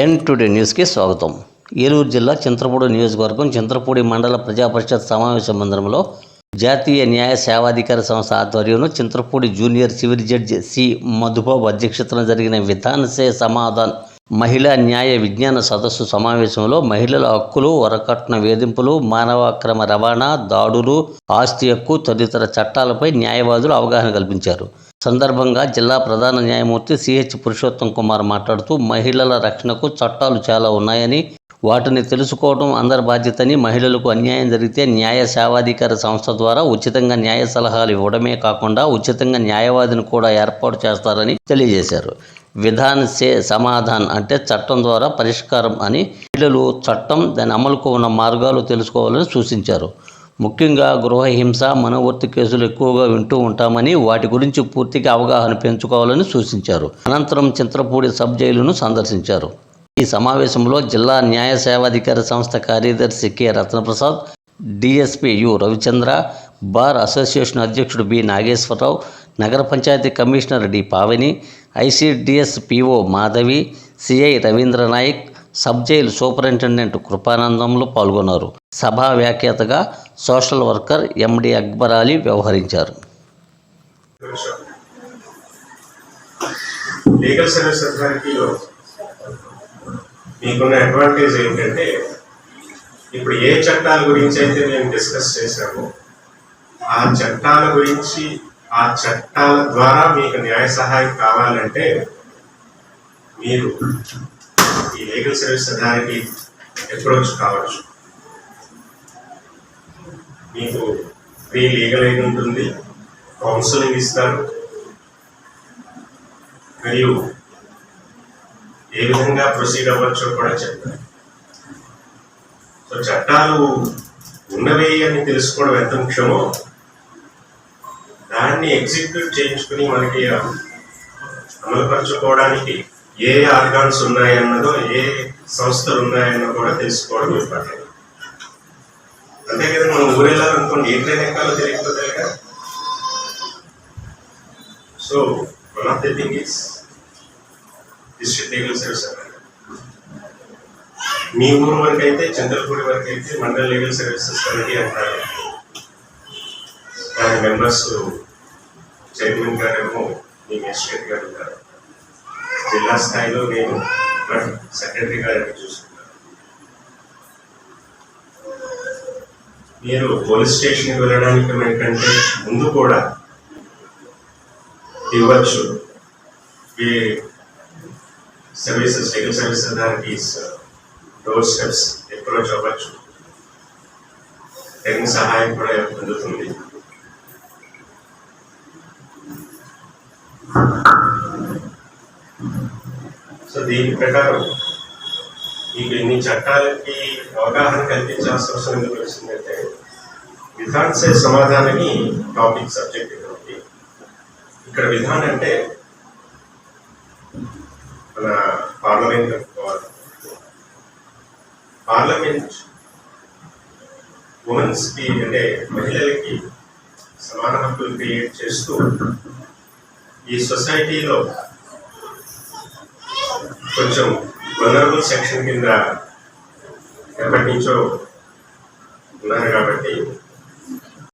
ఎన్ today న్యూస్కి స్వాగతం. ఏలూరు జిల్లా చింతపూడి నియోజకవర్గం చింతపూడి మండల ప్రజాపరిషత్ సమావేశ మందిరంలో జాతీయ న్యాయ సేవాధికార సంస్థ ఆధ్వర్యంలో Chintapudi junior civil judge C Madhubabu అధ్యక్షతన జరిగిన విధానసే సమాధాన్ మహిళా న్యాయ విజ్ఞాన సదస్సు సమావేశంలో మహిళల హక్కులు వరకట్న వేధింపులు మానవాక్రమ రవాణా దాడులు ఆస్తి హక్కు తదితర చట్టాలపై న్యాయవాదులు అవగాహన కల్పించారు. సందర్భంగా జిల్లా ప్రధాన న్యాయమూర్తి సిహెచ్ పురుషోత్తం కుమార్ మాట్లాడుతూ మహిళల రక్షణకు చట్టాలు చాలా ఉన్నాయని వాటిని తెలుసుకోవడం అందరి బాధ్యతని మహిళలకు అన్యాయం జరిగితే న్యాయ సేవాధికార సంస్థ ద్వారా ఉచితంగా న్యాయ సలహాలు ఇవ్వడమే కాకుండా ఉచితంగా న్యాయవాదిని కూడా ఏర్పాటు చేస్తారని తెలియజేశారు. విధాన్ సే సమాధాన్ అంటే చట్టం ద్వారా పరిష్కారం అని మహిళలు చట్టం దాని అమలుకు ఉన్న మార్గాలు తెలుసుకోవాలని సూచించారు. ముఖ్యంగా గృహహింస మనోవర్తి మనవర్తి కేసులు ఎక్కువగా వింటూ ఉంటామని వాటి గురించి పూర్తిగా అవగాహన పెంచుకోవాలని సూచించారు. అనంతరం చింత్రపూడి సబ్ జైలును సందర్శించారు. ఈ సమావేశంలో జిల్లా న్యాయ సేవాధికార సంస్థ కార్యదర్శి K. Ratnaprasad DSP U. Ravichandra bar association అధ్యక్షుడు బి. నాగేశ్వరరావు నగర panchayat commissioner D. Pavani ICDS PO Madhavi CI Ravindra Naik sub jail superintendent కృపానందంలో పాల్గొన్నారు. సభా వ్యాఖ్యాతగా social worker MD Akbar Ali వ్యవహరించారు. లీగల్ సర్వీస్ అథారిటీలో మీకున్న అడ్వాంటేజ్ ఏంటంటే ఇప్పుడు ఏ చట్టాల గురించి అయితే మేము డిస్కస్ చేశామో ఆ చట్టాల గురించి ఆ చట్టాల ద్వారా మీకు న్యాయ సహాయం కావాలంటే మీరు ఈ లీగల్ సర్వీస్ అథారిటీ అప్రోచ్ కావచ్చు. మీకు ఫ్రీ లీగల్ ఎయిడ్ ఉంటుంది. కౌన్సిలింగ్ ఇస్తారు. మరియు ఏ విధంగా ప్రొసీడ్ అవ్వచ్చో కూడా చెప్తారు సో చట్టాలు ఉన్నవి అని తెలుసుకోవడం ఎంత ముఖ్యమో దాన్ని ఎగ్జిక్యూట్ చేయించుకుని మనకి అమలుపరచుకోవడానికి ఏ ఆర్గాన్స్ ఉన్నాయన్నదో ఏ సంస్థలు ఉన్నాయన్నో కూడా తెలుసుకోవడం ఇంపార్టెంట్ అంతే కదా మనం ఊరెళ్ళాలనుకోండి ఏ ట్రైన్ ఎక్కాలో తెలియకపోతే so one of the thing is district legal service మీ ఊరు వరకు అయితే చంద్రపూడి వరకు అయితే మండల లీగల్ సర్వీసెస్ కమిటీ అంటారు. దాని మెంబర్స్ చైర్మన్ గారేమో మీ మెజిస్ట్రేట్ గారు ఉంటారు. జిల్లా స్థాయిలో నేను సెక్రటరీ గారిని చూసాను మీరు పోలీస్ స్టేషన్కి వెళ్ళడానికి కంటే ముందు కూడా ఇవ్వచ్చు. ఈ సర్వీసెస్ లీగల్ సర్వీస్ దానికి డోర్ స్టెప్స్ అప్రోచ్ అవ్వచ్చు తగిన సహాయం కూడా అందుతుంది. సో దీని ప్రకారం మీకు ఇన్ని చట్టాలకి అవగాహన కల్పించాల్సిన అవసరం ఎందుకు వచ్చిందంటే విధాన్సే సమాధానని టాపిక్ సబ్జెక్ట్ కాబట్టి ఇక్కడ విధానం అంటే మన పార్లమెంట్ అనుకోవాలి పార్లమెంట్ ఉమెన్స్కి అంటే మహిళలకి సమాన హక్కులు క్రియేట్ చేస్తూ ఈ సొసైటీలో కొంచెం వనరబుల్ సెక్షన్ కింద ఎప్పటి నుంచో ఉన్నారు కాబట్టి